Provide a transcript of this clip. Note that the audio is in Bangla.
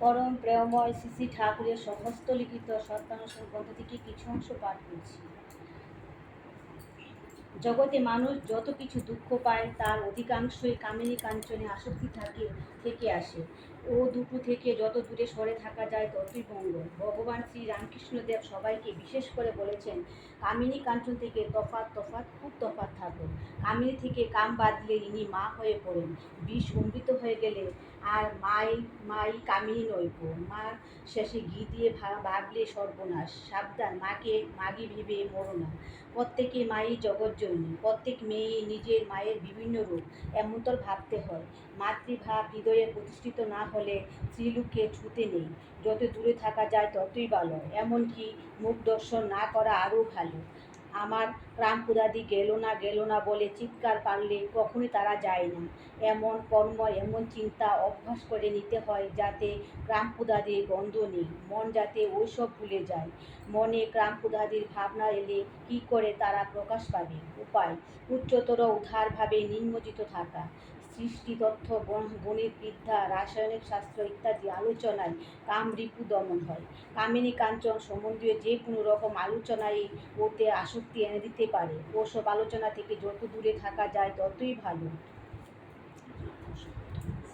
পরম প্রেমময় শ্রী ঠাকুরের সমস্ত লিখিত সত্যানুসরণ থেকে কিছু অংশ পাঠ করছি। জগতে মানুষ যত কিছু দুঃখ পায়, তার অধিকাংশই কামিনী কাঞ্চনে আসক্তি থাকে, থেকে আসে। ও দুটো থেকে যত দূরে সরে থাকা যায় ততই মঙ্গল। ভগবান শ্রী রামকৃষ্ণদেব সবাইকে বিশেষ করে বলেছেন, কামিনী কাঞ্চন থেকে তফাৎ তফাৎ, খুব তফাৎ থাকো কামিনী থেকে কাম বাদ দিলে ইনি মা হয়ে পড়েন। বিষ অমৃত হয়ে গেলে আর মাই মাই কামিনী নৈব মা শেষে ঘি দিয়ে ভা- ভাগলে সর্বনাশ। সাবধান, মাকে, মাগি ভেবে মরো না। প্রত্যেকে মাই জগৎজননী প্রত্যেক মেয়ে নিজের মায়ের বিভিন্ন রূপ। এমনতর ভাবতে হয়, মাতৃভাব হৃদয়ে প্রতিষ্ঠিত না হলে স্ত্রীলোককে ছুতে নেই। যত দূরে থাকা যায় ততই ভালো, এমনকি মুখ দর্শন না করা আরও ভালো। আমার প্রাণপুরাদি গেল না গেল না বলে চিৎকার পারলে কখনই তারা যায় না। এমন কর্ম, এমন চিন্তা অভ্যাস করে নিতে হয় যাতে ক্রামপুদাদির গন্ধ নেই। মন যাতে ওইসব ভুলে যায়। মনে ক্রামপুদাদির ভাবনা এলে কি করে তারা প্রকাশ পাবে? উপায়, উচ্চতর উদারভাবে নিম্নজিত থাকা। সৃষ্টি তথ্য গণিত বিদ্যা, রাসায়নিক শাস্ত্র ইত্যাদি আলোচনায় কাম রিপু দমন হয়। কামিনী কাঞ্চন সম্বন্ধীয় যে কোনো রকম আলোচনায় ওতে আসক্তি এনে দিতে পারে। ওসব আলোচনা থেকে যত দূরে থাকা যায় ততই ভালো।